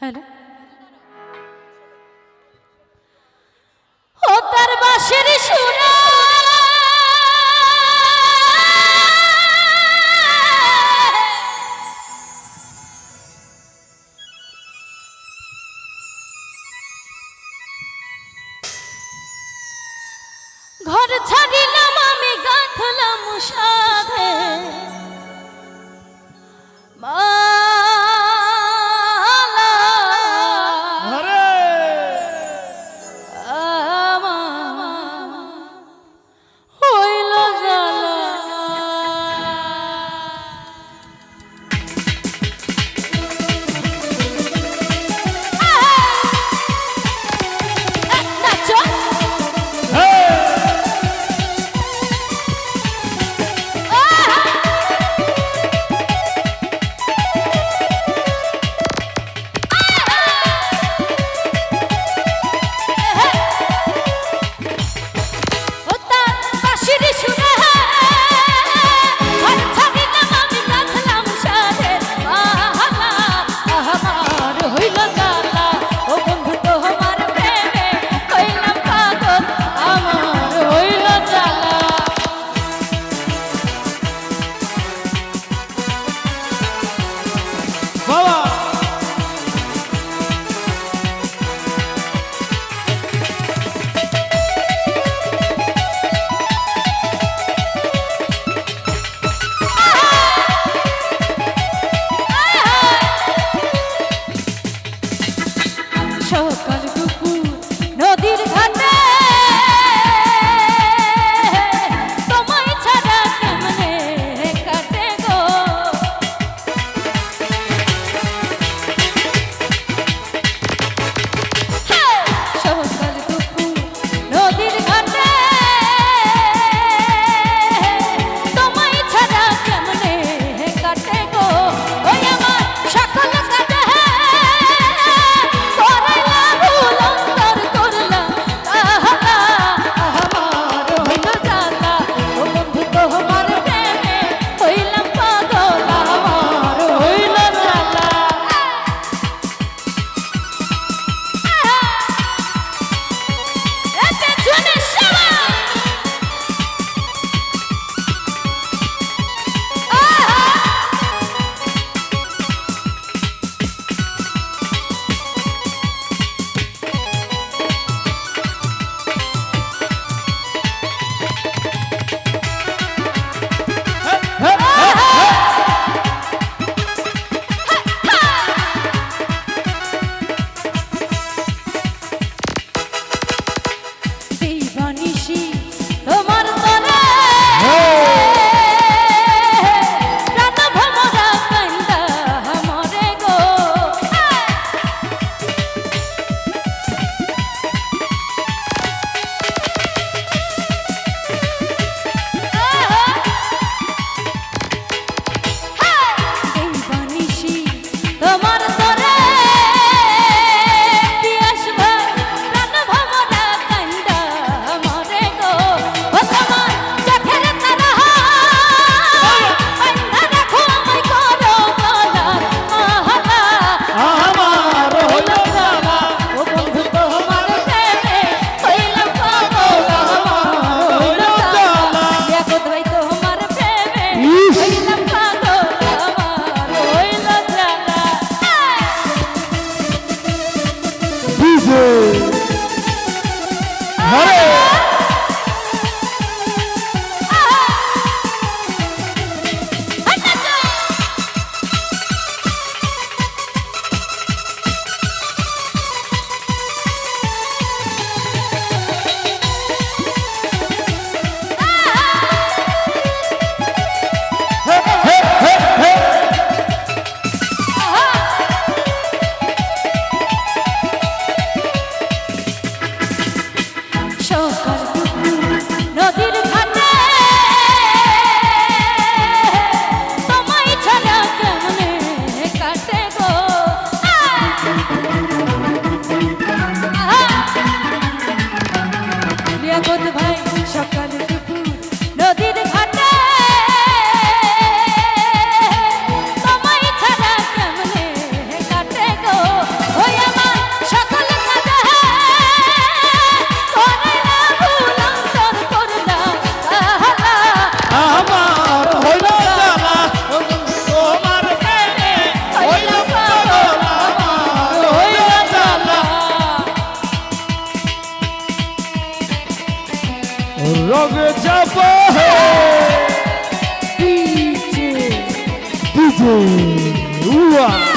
Hello ও তার বাসের সুরা। ঘর ছাড়িলাম আমি গাঁথলাম সাধে। mágico. সকাল example. Hey. DJ. DJ. Uwa.